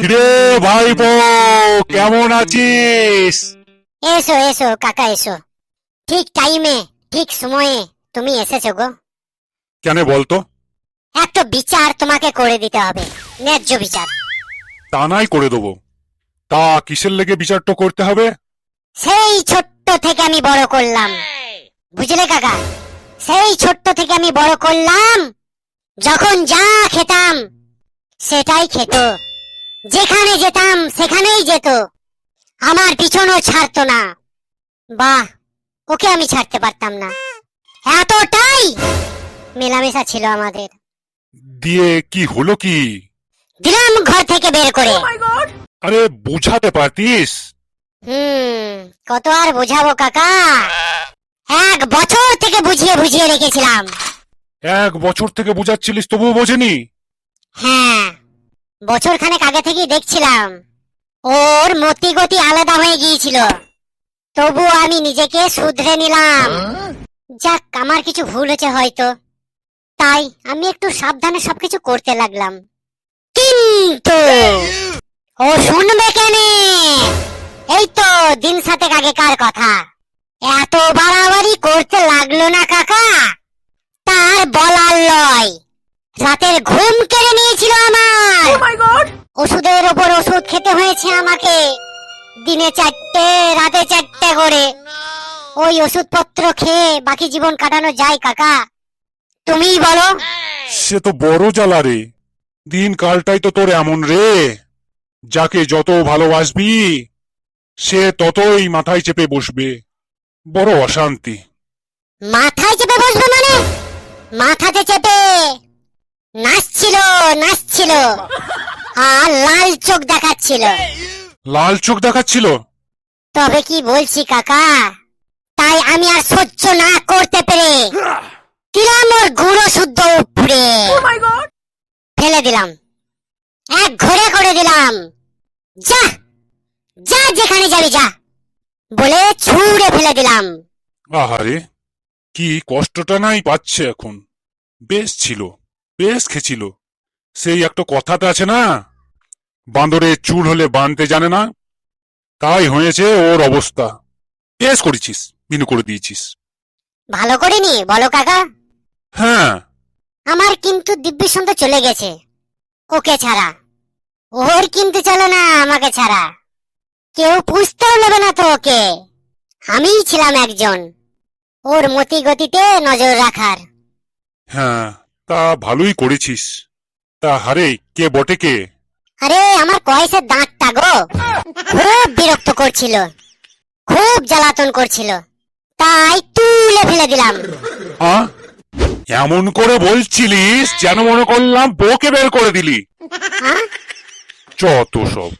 কিরে ভাইপো কেমন আছিস? এসো এসো কাকা এসো। ঠিক টাইমে ঠিক সময়ে তুমি এসেছ গো। কেন বলতো? একটা বিচার তোমাকে করে দিতে হবে ন্যায্য বিচার। তা নাই করে দেবো। তা কিসের লেগে বিচারটা করতে হবে? সেই ছোট্ট থেকে আমি বড় করলাম। বুঝলে কাকা? সেই ছোট্ট থেকে আমি বড় করলাম যখন যা খেতাম সেটাই খেত। যেখানে যেতাম সেখানেই যেত। আমার পিছনও ছাড়তো না। বাহ ওকে আমি ছাড়তে পারতাম না। এতটাই মেলামেশা ছিল আমাদের। দিয়ে কি হলো কি? দিলাম ঘর থেকে বের করে। আরে বুঝাতে পারতিস? হুম কত আর বোঝাবো কাকা? এক বছর থেকে বুঝিয়ে বুঝিয়ে রেখেছিলাম। এক বছর থেকে বুঝাচ্ছিলিস, তবুও বোঝেনি? হ্যাঁ বছর খানেক আগে থেকেই দেখছিলাম। ওর মতি গতি আলাদা হয়ে গিয়েছিল। তবু আমি নিজেকে শুধরে নিলাম। যাক, আমার কিছু ভুল হয়েছে হয়তো। তাই আমি একটু সাবধানে সবকিছু করতে লাগলাম। কিন্তু ও শুনবে কেনে? এই তো দিন সাতেক আগেকার কথা। এত বাড়াবাড়ি করতে লাগল না কাকা তার বলার লয় রাতের ঘুম কেড়ে নিয়েছিল আমার। ওষুধের ওপর ওষুধ খেতে হয়েছে আমাকে। দিনে চারটে রাতে চারটে করে। ওই ওষুধপত্র খেয়ে বাকি জীবন কাটানো যায় কাকা। তুমি বলো। সে তো বড় জ্বালা রে। দিন কালটাই তো তোর এমন রে। যাকে যত ভালোবাসবি সে ততই মাথায় চেপে বসবে। বড় অশান্তি। মাথায় চেপে বসবে মানে? মাথাতে চেপে। নাচছিল আর লাল চোখ দেখাচ্ছিল। লাল চোখ দেখাচ্ছিল? তবে কি বলছি কাকা? তাই আমি আর সহ্য না করতে পেরে দিলাম ওর গুঁড়ো শুদ্ধ উপরে ফেলে দিলাম। এক ঘরে করে দিলাম। যা যা যেখানে যাবি যা বলে ছুঁড়ে ফেলে দিলাম। আহারে কি কষ্টটা নাই পাচ্ছে এখন। বেশ ছিল বেশ খেছিল। সেই একটা কথাতে আছে না। বান্দরে চুল হলে বানতে জানে না। তাই হয়েছে ওর অবস্থা। বেশ করেছিস বিনু করে দিয়েছিস। ভালো করিনি বলো কাকা। হ্যাঁ। আমার কিন্তু দিব্যি চলে গেছে ওকে ছাড়া। ওর কিন্তু চলে না আমাকে ছাড়া। কেউ পুষতেও নেবে না তো ওকে। আমিই ছিলাম একজন ওর মতি গতিতে নজর রাখার। হ্যাঁ তা ভালোই করেছিস। তা হারে কে বটে কে? আরে আমার কয়েসের দাঁতটা গো। খুব বিরক্ত করছিল। খুব জ্বালাতন করছিল। তাই তুলে ফেলে দিলাম। হ্যাঁ এমন করে বলছিলিস যেন মনে করলাম বউকে বের করে দিলি। হ্যাঁ যত সব।